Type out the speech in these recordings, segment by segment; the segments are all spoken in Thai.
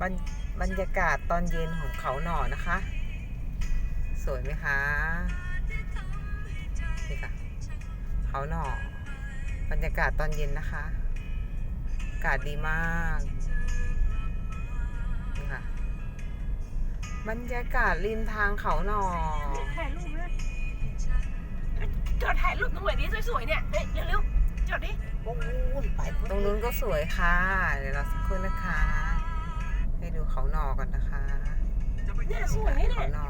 บรรบรรยากาศตอนเย็นของเขาหน่อนะคะ สวยไหมคะนี่ค่ะเขาหน่อบรรยากาศตอนเย็นนะคะอากาศดีมากนี่ค่ะบรรยากาศริมทางเขาหน่อถ่ายรูปนะจอดถ่ายรูปตรงไหนนี้สวยๆเนี่ยเฮ้ยเร็วๆจอดดิโอ้ยไปตรงนู้นก็สวยค่ะ เดี๋ยวเราสักครู่นะคะ ให้ดูเขาหน่อก่อนนะคะเนี่ยสวยนี่เขาเนี่ยหน่อ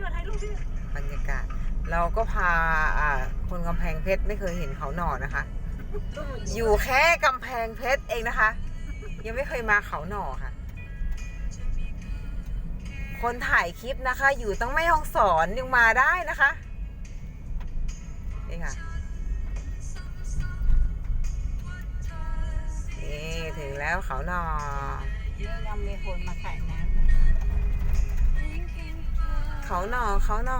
จอดถ่ายรูปดิบรรยากาศ เราก็พาอ่าคนกำแพงเพชรไม่เคยเห็นเขาหน่อนะคะ อยู่แค่กำแพงเพชรเองนะคะ ยังไม่เคยมาเขาหน่อค่ะ คนถ่ายคลิปนะคะ อยู่ต้องไม่ห้องสอนยังมาได้นะคะนี่ค่ะนี่ถึงแล้วเขาหน่อเรื่อง ยังมีคนมาขายน้เขาหน่อเขาหน่อ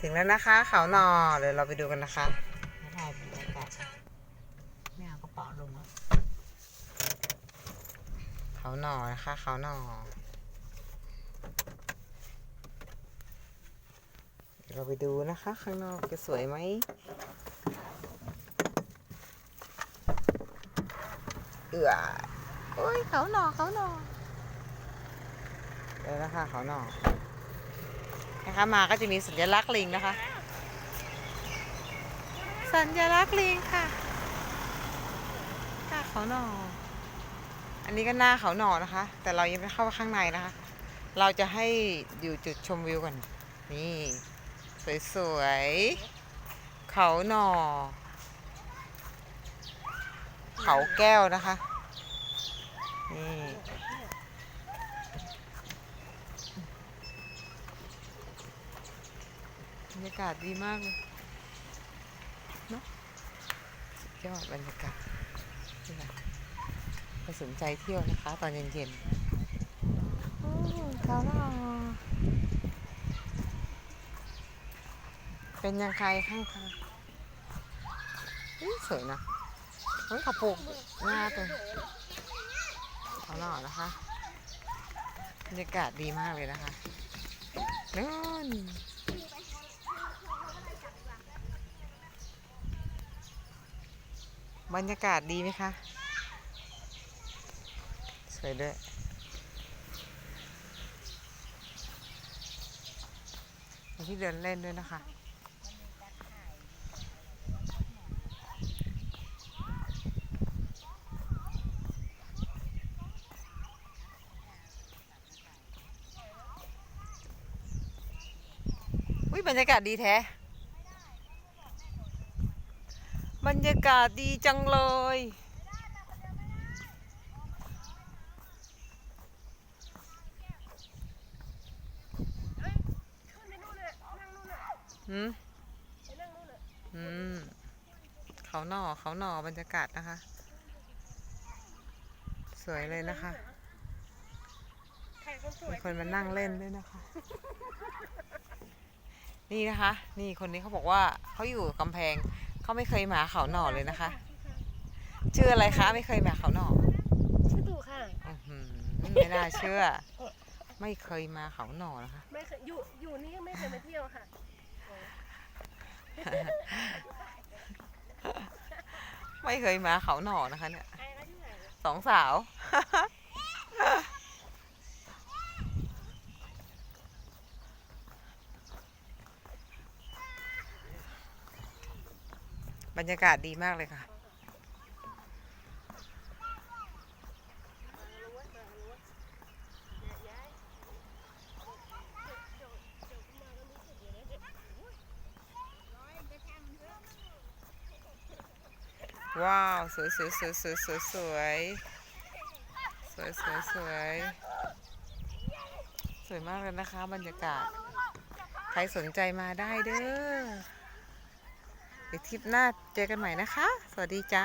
ถึงแล้วนะคะ เขาหน่อเดี๋ยวเราไปดูกันนะคะำมาถ่ายบรรยากาศไม่เอากระเป๋าลงแล้วเขาหน่อนะคะ เขาหน่อเดี๋ยวเราไปดูนะคะ ข้างนอกจะสวยไหม เอือโอ้ยเขาหน่อเขาหน่อเดี๋ยวนะคะเขาหน่อนะคะมาก็จะมีสัญลักษณ์ลิงนะคะ สัญลักษณ์ลิงค่ะค่ะเขาหน่ออันนี้ก็หน้าเขาหน่อนะคะ แต่เรายังไม่เข้าข้างในนะคะ เราจะให้อยู่จุดชมวิวก่อนนี่ สวยๆ เขาหน่อ เขาแก้วนะคะนี่บรรยากาศดีมากเลยเนาะสุดยอดบรรยากาศนี่ค่ะสนใจเที่ยวนะคะ ตอนเย็นๆโอ้เขาหล่อเป็นยังไงข้างทางอุ๊ยสวยนะ ฮ้ยเขาปลูกหน้าตัวเขาหล่อนะคะบรรยากาศดีมากเลยนะคะนู่นบรรยากาศดีไหมคะสวยด้วยที่เดินเล่นด้วยนะคะ อุ้ยบรรยากาศดีแท้ บรรยากาศดีจังเลยขึ้นไปนู่นน่ะนั่งนู่นน่ะหืมไปนั่งนู่นน่ะอืมเขาหน่อเขาหน่อบรรยากาศนะคะ สวยเลยนะคะถ่ายคนสวมียคนมานั่งเล่นด้วยนะคะ นี่นะคะ นี่คนนี้เขาบอกว่าเขาอยู่กำแพงเขาไม่เคยมาเขาหน่อเลยนะคะ ชื่ออะไรคะไม่เคยมาเขาหน่อชื่อตู่ค่ะอื้อหือไม่น่าเชื่อ ไม่เคยมาเขาหน่อนะคะ ไม่เคยอยู่อยู่นี่ไม่เคยมาเที่ยวค่ะ ไม่เคยมาเขาหน่อนะคะเนี่ยไอ้แล้วที่ไหนสองสาว บรรยากาศดีมากเลยค่ะ ว้าว สวยสวยสวยสวยสวยสวยสวยสวยสวยสวยมากเลยนะคะ บรรยากาศ ใครสนใจมาได้เด้อ เดี๋ยวทริปหน้าเจอกันใหม่นะคะ สวัสดีจ้า